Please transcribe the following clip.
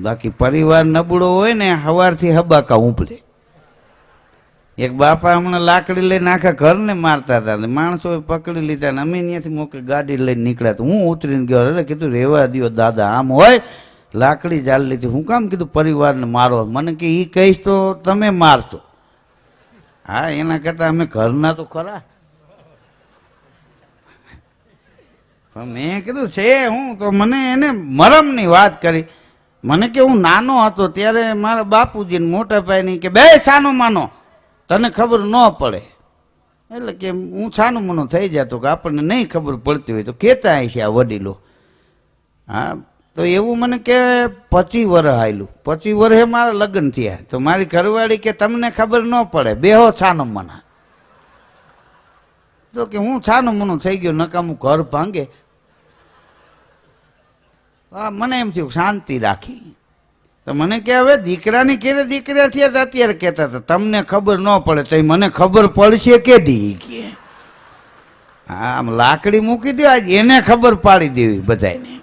બાકી પરિવાર નબળો હોય ને સવારથી હબાકા ઉપડે એક બાપા હમણાં લાકડી લઈને આખા ઘરને મારતા હતા માણસોએ પકડી લીધા ને અમે ત્યાંથી મોકલી ગાડી લઈને નીકળ્યા તો હું ઉતરીને ગયો એટલે કીધું, રેવા દો દાદા, આમ હોય? લાકડી જાળી લીધી. હું કામ કીધું, પરિવારને મારો મને કે એ કહીશ તો તમે મારશો. હા, એના કરતાં અમે ઘરના તો ખરા. પણ મેં કીધું, છે, હું તો મને એને મરમની વાત કરી. મને કે હું નાનો હતો ત્યારે મારા બાપુજીને મોટા ભાઈની કે, બે છાનો માનો. તને ખબર ન પડે. એટલે કે હું છાનું માનો થઈ જતો કે આપણને નહીં ખબર પડતી હોય તો કહેતા છે આ વડીલો. હા, તો એવું મને કે પચી વર્ષ આવેલું પચી વર્ષે મારા લગ્ન થયા. તો મારી ઘરવાળી કે, તમને ખબર ન પડે, બેહો છાનો મના. તો કે હું છાનો મનો થઈ ગયો, નકામું ઘર ભાંગે. મને એમ થયું, શાંતિ રાખી. તો મને કે, હવે દીકરાની કેરે દીકરા થયા અત્યારે કહેતા હતા, તમને ખબર ન પડે તો મને ખબર પડશે કે દી કે આમ લાકડી મૂકી દો એને ખબર પાડી દેવી બધાને